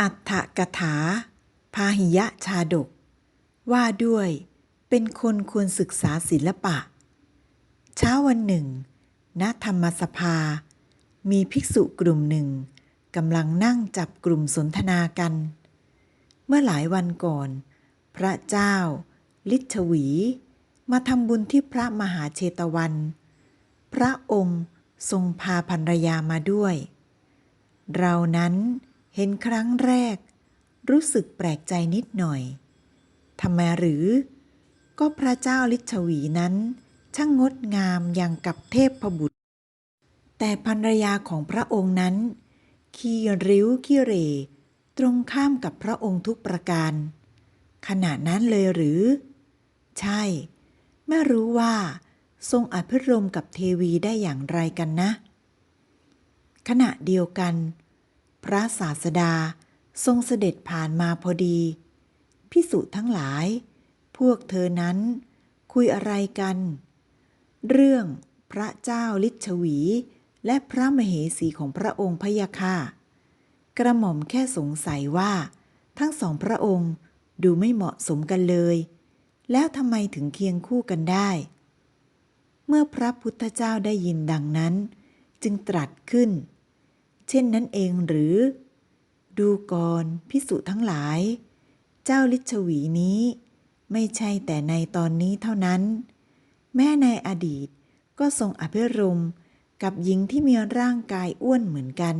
อัฏฐกถา พาหิยะชาดก ว่าด้วยเป็นคนควรศึกษาศิลปะ เช้าวันหนึ่ง ณธรรมสภา มีภิกษุกลุ่มหนึ่งกำลังนั่งจับกลุ่มสนทนากัน เมื่อหลายวันก่อน พระเจ้า ลิชวี มาทำบุญที่พระมหาเชตวัน พระองค์ทรงพาภรรยามาด้วย เรานั้น เห็นครั้งแรก รู้สึกแปลกใจนิดหน่อยทำไมหรือ ก็พระเจ้าลิชวีนั้น ช่างงดงามอย่างกับเทพบุตร แต่ภรรยาของพระองค์นั้น ขี้ริ้วขี้เร ตรงข้ามกับพระองค์ทุกประการ ขนาดนั้นเลยหรือ ใช่ ไม่รู้ว่า ทรงอภิรมกับเทวีได้อย่างไรกันนะ ขณะเดียวกัน พระศาสดาทรงเสด็จผ่านมาพอดี พิสุทั้งหลาย พวกเธอนั้น คุยอะไรกัน เรื่องพระเจ้าลิชวี และพระมเหสีของพระองค์พยะค่ะกระหม่อมแค่สงสัยว่า ทั้งสองพระองค์ดูไม่เหมาะสมกันเลย แล้วทำไมถึงเคียงคู่กันได้ เมื่อพระพุทธเจ้าได้ยินดังนั้น จึงตรัสขึ้น เช่นนั้นเองหรือ ดูก่อนพิสุทั้งหลาย เจ้าลิชวีนี้ ไม่ใช่แต่ในตอนนี้เท่านั้น แม้ในอดีตก็ทรงอภิรมกับหญิงที่มีร่างกายอ้วนเหมือนกัน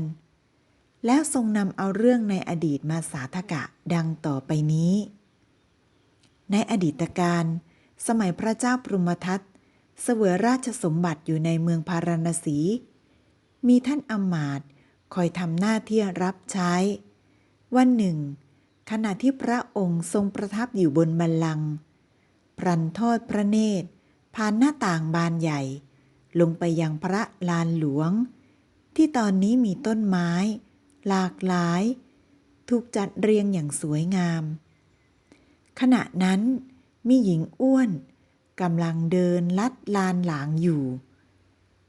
แล้วทรงนำเอาเรื่องในอดีตมาสาธกะดังต่อไปนี้ ในอดีตการ สมัยพระเจ้าปรุมทัตเสวยราชสมบัติอยู่ในเมืองพาราณสี มีท่านอมาตย์ คอยทำหน้าที่รับใช้ วันหนึ่ง ขณะที่พระองค์ทรงประทับอยู่บนบัลลังก์พรันทอดพระเนตร ผ่านหน้าต่างบานใหญ่ ลงไปยังพระลานหลวง ที่ตอนนี้มีต้นไม้ หลากหลาย ถูกจัดเรียงอย่างสวยงาม ขณะนั้นมีหญิงอ้วนกำลังเดินลัดลานหลางอยู่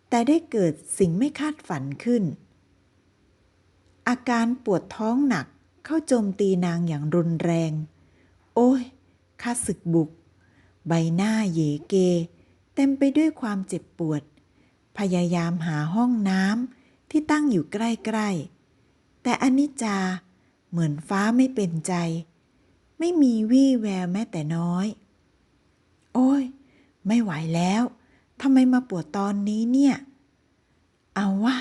แต่ได้เกิดสิ่งไม่คาดฝันขึ้น อาการปวดท้องหนักเข้าโจมตีนางอย่างรุนแรง โอ้ยข้าศึกบุก ใบหน้าเยเก เต็มไปด้วยความเจ็บปวด พยายามหาห้องน้ำที่ตั้งอยู่ใกล้ๆ แต่อนิจจาเหมือนฟ้าไม่เป็นใจ ไม่มีวี่แววแม้แต่น้อย โอ้ย ไม่ไหวแล้วทำไมมาปวดตอนนี้เนี่ย เอาวะ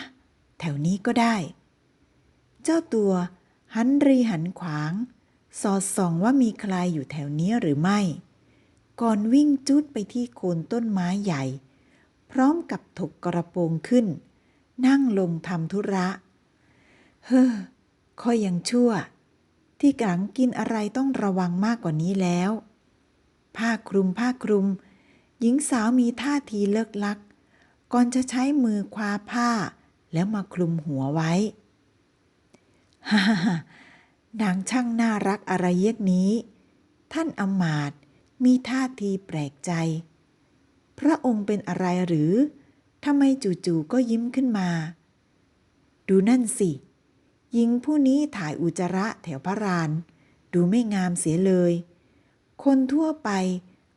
แถวนี้ก็ได้ เจ้าตัวหันรีหันขวาง สอดส่องว่ามีใครอยู่แถวนี้หรือไม่ ก่อนวิ่งจุดไปที่โคนต้นไม้ใหญ่ พร้อมกับถกกระโปรงขึ้น นั่งลงทำธุระ เฮ้อค่อยยังชั่ว ที่กลังกินอะไรต้องระวังมากกว่านี้แล้ว ผ้าคลุมผ้าคลุม หญิงสาวมีท่าทีเลิกลัก ก่อนจะใช้มือคว้าผ้า แล้วมาคลุมหัวไว้ ฮ่าฮ่านางช่างน่ารักอะไรเยกนี้ ท่านอมาตมีท่าทีแปลกใจ พระองค์เป็นอะไรหรือทำไมจู่ๆก็ยิ้มขึ้นมา ดูนั่นสิ หญิงผู้นี้ถ่ายอุจจาระแถวพระราน ดูไม่งามเสียเลย คนทั่วไป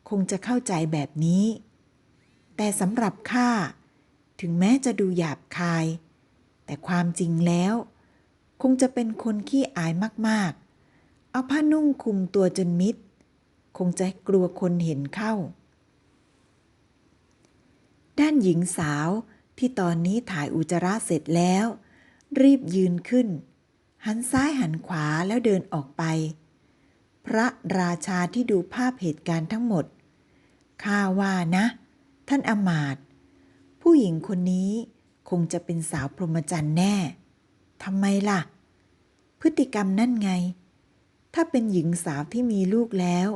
คงจะเข้าใจแบบนี้ แต่สำหรับข้าถึงแม้จะดูหยาบคาย แต่ความจริงแล้ว คงจะเป็นคนขี้อายมากๆ เอาผ้านุ่งคลุมตัวจนมิด คงจะกลัวคนเห็นเข้า ด้านหญิงสาวที่ตอนนี้ถ่ายอุจจาระเสร็จแล้ว รีบยืนขึ้น หันซ้ายหันขวาแล้วเดินออกไป พระราชาที่ดูภาพเหตุการณ์ทั้งหมด ข้าว่านะ ท่านอมาตย์ผู้หญิงคนนี้คงจะเป็นสาวพรหมจรรย์แน่ทำไมล่ะ พฤติกรรมนั่นไง ถ้าเป็นหญิงสาวที่มีลูกแล้ว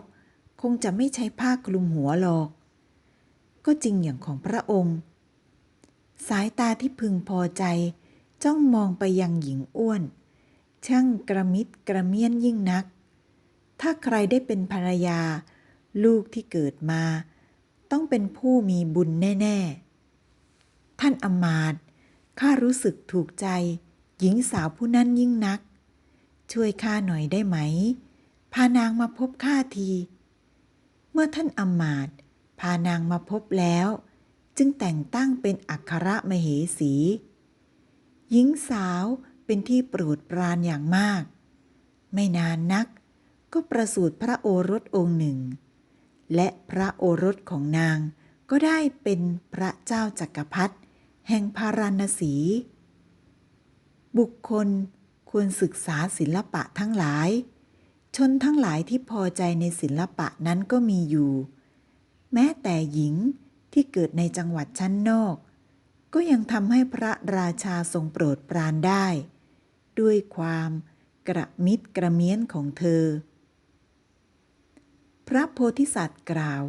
คงจะไม่ใช้ผ้าคลุมหัวหรอก ก็จริงอย่างของพระองค์ สายตาที่พึงพอใจ จ้องมองไปยังหญิงอ้วน ช่างกระมิดกระเมียนยิ่งนัก ถ้าใครได้เป็นภรรยา ลูกที่เกิดมา ต้องเป็นผู้มีบุญแน่ ๆ ท่านอมาตข้ารู้สึกถูกใจ หญิงสาวผู้นั้นยิ่งนัก ช่วยข้าหน่อยได้ไหม พานางมาพบข้าที เมื่อท่านอมาตย์พานางมาพบแล้ว จึงแต่งตั้งเป็นอัครมเหสี หญิงสาวเป็นที่โปรดปรานอย่างมาก ไม่นานนักก็ประสูติพระโอรสองค์หนึ่ง และพระโอรสของนางก็ได้เป็นพระเจ้าจักรพรรดิแห่งพาราณสี บุคคล ควรศึกษาศิลปะทั้งหลาย ชนทั้งหลายที่พอใจในศิลปะนั้นก็มีอยู่ แม้แต่หญิงที่เกิดในจังหวัดชั้นนอก ก็ยังทำให้พระราชาทรงโปรดปรานได้ ด้วยความกระมิดกระเมี้ยนของเธอ พระโพธิสัตว์กล่าว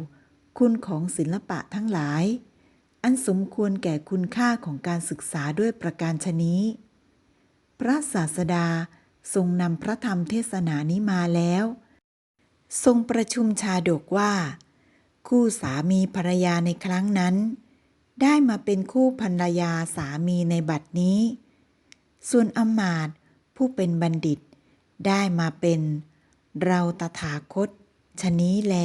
คุณของศิลปะทั้งหลาย อันสมควรแก่คุณค่าของการศึกษาด้วยประการชนี้ พระศาสดาทรงนำพระธรรมเทศนานี้มาแล้ว ทรงประชุมชาดกว่า คู่สามีภรรยาในครั้งนั้น ได้มาเป็นคู่ภรรยาสามีในบัดนี้ ส่วนอมาตย์ผู้เป็นบัณฑิต ได้มาเป็น เราตถาคตชนี้แล